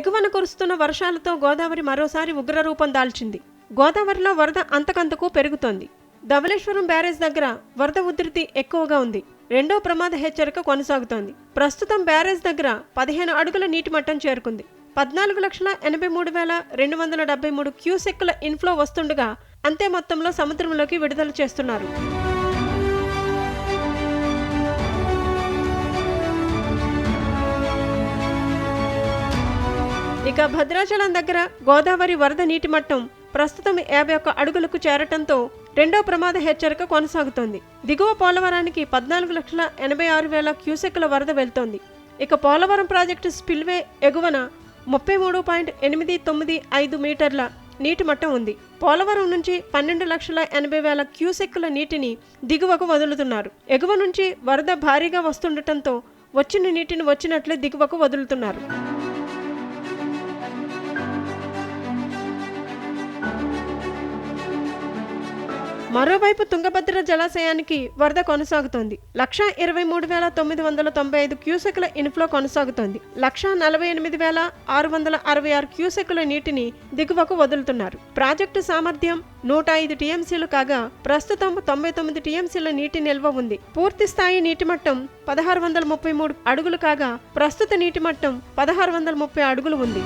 ఎగువన కురుస్తున్న వర్షాలతో గోదావరి మరోసారి ఉగ్రరూపం దాల్చింది. గోదావరిలో వరద అంతకంతకు పెరుగుతోంది. ధవళేశ్వరం బ్యారేజ్ దగ్గర వరద ఉధృతి ఎక్కువగా ఉంది. రెండో ప్రమాద హెచ్చరిక కొనసాగుతోంది. ప్రస్తుతం బ్యారేజ్ దగ్గర పదిహేను అడుగుల నీటి మట్టం చేరుకుంది. పద్నాలుగు లక్షల ఎనభై మూడు వేల రెండు వందల డెబ్బై మూడు క్యూసెక్కుల ఇన్ఫ్లో వస్తుండగా అంతే మొత్తంలో సముద్రంలోకి విడుదల చేస్తున్నారు. ఇక భద్రాచలం దగ్గర గోదావరి వరద నీటి మట్టం ప్రస్తుతం యాభై ఒక్క అడుగులకు చేరటంతో రెండో ప్రమాద హెచ్చరిక కొనసాగుతోంది. దిగువ పోలవరానికి పద్నాలుగు లక్షల ఎనభై ఆరు వేల క్యూసెక్ల వరద వెళ్తోంది. ఇక పోలవరం ప్రాజెక్టు స్పిల్వే ఎగువన ముప్పై మూడు పాయింట్ ఎనిమిది తొమ్మిది ఐదు మీటర్ల నీటి మట్టం ఉంది. పోలవరం నుంచి పన్నెండు లక్షల ఎనభై వేల క్యూసెక్కుల నీటిని దిగువకు వదులుతున్నారు. ఎగువ నుంచి వరద భారీగా వస్తుండటంతో వచ్చిన నీటిని వచ్చినట్లే దిగువకు వదులుతున్నారు. మరోవైపు తుంగభద్ర జలాశయానికి వరద కొనసాగుతోంది. లక్షా ఇరవై మూడు వేల తొమ్మిది వందల తొంభై ఐదు క్యూసెక్ల ఇన్ఫ్లో కొనసాగుతోంది. లక్ష నలభై ఎనిమిది వేల ఆరు వందల అరవై ఆరు క్యూసెక్ల నీటిని దిగువకు వదులుతున్నారు. ప్రాజెక్టు సామర్థ్యం నూట ఐదు టీఎంసీలు కాగా ప్రస్తుతం తొంభై తొమ్మిది టీఎంసీల నీటి నిల్వ ఉంది. పూర్తి స్థాయి నీటి మట్టం పదహారు వందల ముప్పై మూడు అడుగులు కాగా ప్రస్తుత నీటి మట్టం పదహారు వందల ముప్పై అడుగులు ఉంది.